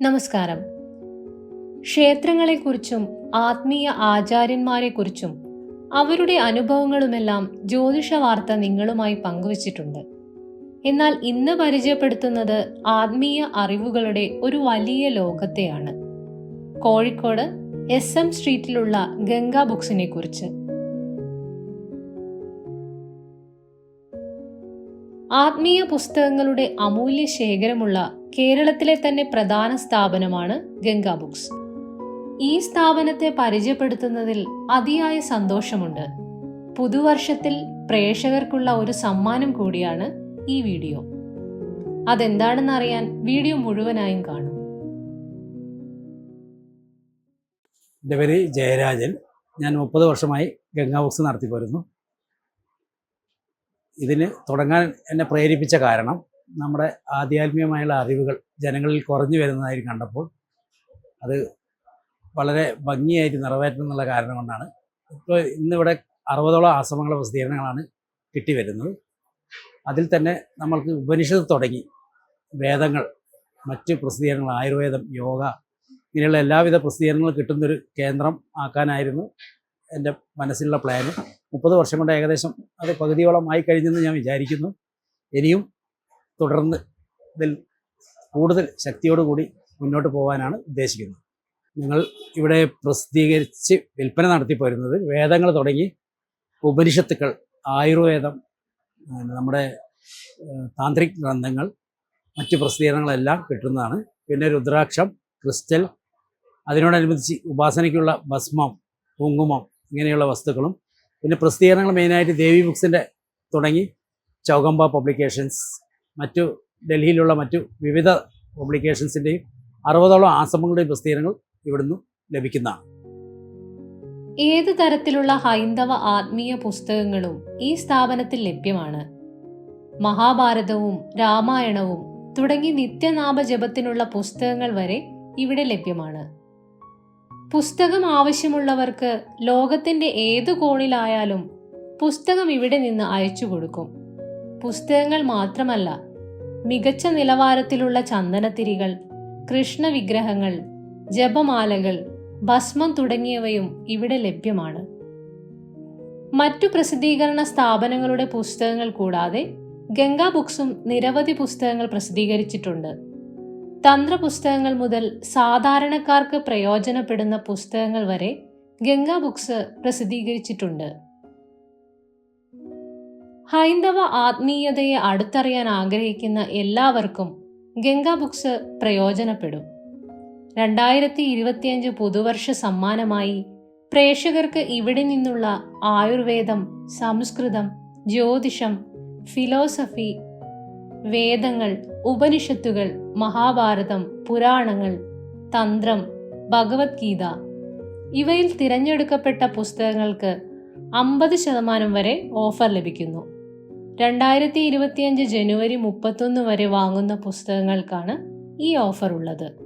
നമസ്കാരം. ക്ഷേത്രങ്ങളെക്കുറിച്ചും ആത്മീയ ആചാര്യന്മാരെക്കുറിച്ചും അവരുടെ അനുഭവങ്ങളുമെല്ലാം ജ്യോതിഷ വാർത്ത നിങ്ങളുമായി പങ്കുവച്ചിട്ടുണ്ട്. എന്നാൽ ഇന്ന് പരിചയപ്പെടുത്തുന്നത് ആത്മീയ അറിവുകളുടെ ഒരു വലിയ ലോകത്തെയാണ്. കോഴിക്കോട് എസ് എം സ്ട്രീറ്റിലുള്ള ഗംഗാ ബുക്സിനെ കുറിച്ച് ആത്മീയ പുസ്തകങ്ങളുടെ അമൂല്യ ശേഖരമുള്ള കേരളത്തിലെ തന്നെ പ്രധാന സ്ഥാപനമാണ് ഗംഗാ ബുക്സ്. ഈ സ്ഥാപനത്തെ പരിചയപ്പെടുത്തുന്നതിൽ അതിയായ സന്തോഷമുണ്ട്. പുതുവർഷത്തിൽ പ്രേക്ഷകർക്കുള്ള ഒരു സമ്മാനം കൂടിയാണ് ഈ വീഡിയോ. അതെന്താണെന്ന് അറിയാൻ വീഡിയോ മുഴുവനായും കാണും. എന്റെ പേര് ജയരാജൻ. ഞാൻ മുപ്പത് വർഷമായി ഗംഗാ ബുക്സ് നടത്തി പോരുന്നു ഇതിന് തുടങ്ങാൻ എന്നെ പ്രേരിപ്പിച്ച കാരണം നമ്മുടെ ആധ്യാത്മികമായുള്ള അറിവുകൾ ജനങ്ങളിൽ കുറഞ്ഞു വരുന്നതായി കണ്ടപ്പോൾ അത് വളരെ ഭംഗിയായിട്ട് നിറവേറ്റണം എന്നുള്ള കാരണം കൊണ്ടാണ്. ഇപ്പോൾ ഇന്നിവിടെ അറുപതോളം ആശ്രമങ്ങളുടെ പ്രസിദ്ധീകരണങ്ങളാണ് കിട്ടി വരുന്നത്. അതിൽ തന്നെ നമ്മൾക്ക് ഉപനിഷത്ത് തുടങ്ങി വേദങ്ങൾ മറ്റ് പ്രസിദ്ധീകരണങ്ങൾ ആയുർവേദം യോഗ ഇങ്ങനെയുള്ള എല്ലാവിധ പ്രസിദ്ധീകരണങ്ങളും കിട്ടുന്നൊരു കേന്ദ്രം ആക്കാനായിരുന്നു എന്റെ മനസ്സിലുള്ള പ്ലാന്. മുപ്പത് വർഷം കൊണ്ട് ഏകദേശം അത് പകുതിയോളം ആയി കഴിഞ്ഞെന്ന് ഞാൻ വിചാരിക്കുന്നു. ഇനിയും തുടർന്ന് ഇതിൽ കൂടുതൽ ശക്തിയോടുകൂടി മുന്നോട്ട് പോകാനാണ് ഉദ്ദേശിക്കുന്നത്. നിങ്ങൾ ഇവിടെ പ്രസിദ്ധീകരിച്ച് വിൽപ്പന നടത്തി പോരുന്നത് വേദങ്ങൾ തുടങ്ങി ഉപനിഷത്തുക്കൾ ആയുർവേദം നമ്മുടെ താന്ത്രിക് ഗ്രന്ഥങ്ങൾ മറ്റ് പ്രസിദ്ധീകരണങ്ങളെല്ലാം കിട്ടുന്നതാണ്. പിന്നെ രുദ്രാക്ഷം ക്രിസ്റ്റൽ അതിനോടനുബന്ധിച്ച് ഉപാസനയ്ക്കുള്ള ഭസ്മം കുങ്കുമം ഇങ്ങനെയുള്ള വസ്തുക്കളും പിന്നെ പ്രസിദ്ധീകരണങ്ങൾ മെയിനായിട്ട് ദേവി ബുക്സിന്റെ തുടങ്ങി ചൗകമ്പ പബ്ലിക്കേഷൻസ് മറ്റു ഡൽഹിയിലുള്ള മറ്റു വിവിധ പബ്ലിക്കേഷൻസിന്റെയും അറുപതോളം ആശ്രമങ്ങളുടെയും പ്രസിദ്ധീകരണങ്ങൾ ഇവിടുന്ന് ലഭിക്കുന്നതാണ്. ഏത് തരത്തിലുള്ള ഹൈന്ദവ ആത്മീയ പുസ്തകങ്ങളും ഈ സ്ഥാപനത്തിൽ ലഭ്യമാണ്. മഹാഭാരതവും രാമായണവും തുടങ്ങി നിത്യനാമ ജപത്തിനുള്ള പുസ്തകങ്ങൾ വരെ ഇവിടെ ലഭ്യമാണ്. പുസ്തകം ആവശ്യമുള്ളവർക്ക് ലോകത്തിന്റെ ഏതു കോണിലായാലും പുസ്തകം ഇവിടെ നിന്ന് അയച്ചു കൊടുക്കും. പുസ്തകങ്ങൾ മാത്രമല്ല മികച്ച നിലവാരത്തിലുള്ള ചന്ദനത്തിരികൾ കൃഷ്ണവിഗ്രഹങ്ങൾ ജപമാലകൾ ഭസ്മം തുടങ്ങിയവയും ഇവിടെ ലഭ്യമാണ്. മറ്റു പ്രസിദ്ധീകരണ സ്ഥാപനങ്ങളുടെ പുസ്തകങ്ങൾ കൂടാതെ ഗംഗാ ബുക്സും നിരവധി പുസ്തകങ്ങൾ പ്രസിദ്ധീകരിച്ചിട്ടുണ്ട്. തന്ത്രപുസ്തകങ്ങൾ മുതൽ സാധാരണക്കാർക്ക് പ്രയോജനപ്പെടുന്ന പുസ്തകങ്ങൾ വരെ ഗംഗാ ബുക്സ് പ്രസിദ്ധീകരിച്ചിട്ടുണ്ട്. ഹൈന്ദവ ആത്മീയതയെ അടുത്തറിയാൻ ആഗ്രഹിക്കുന്ന എല്ലാവർക്കും ഗംഗാ ബുക്സ് പ്രയോജനപ്പെടും. രണ്ടായിരത്തി ഇരുപത്തിയഞ്ച് പുതുവർഷ സമ്മാനമായി പ്രേക്ഷകർക്ക് ഇവിടെ നിന്നുള്ള ആയുർവേദം സംസ്കൃതം ജ്യോതിഷം ഫിലോസഫി വേദങ്ങൾ ഉപനിഷത്തുകൾ മഹാഭാരതം പുരാണങ്ങൾ തന്ത്രം ഭഗവത്ഗീത ഇവയിൽ തിരഞ്ഞെടുക്കപ്പെട്ട പുസ്തകങ്ങൾക്ക് അമ്പത് ശതമാനം വരെ ഓഫർ ലഭിക്കുന്നു. രണ്ടായിരത്തി ഇരുപത്തിയഞ്ച് ജനുവരി മുപ്പത്തൊന്ന് വരെ വാങ്ങുന്ന പുസ്തകങ്ങൾക്കാണ് ഈ ഓഫർ ഉള്ളത്.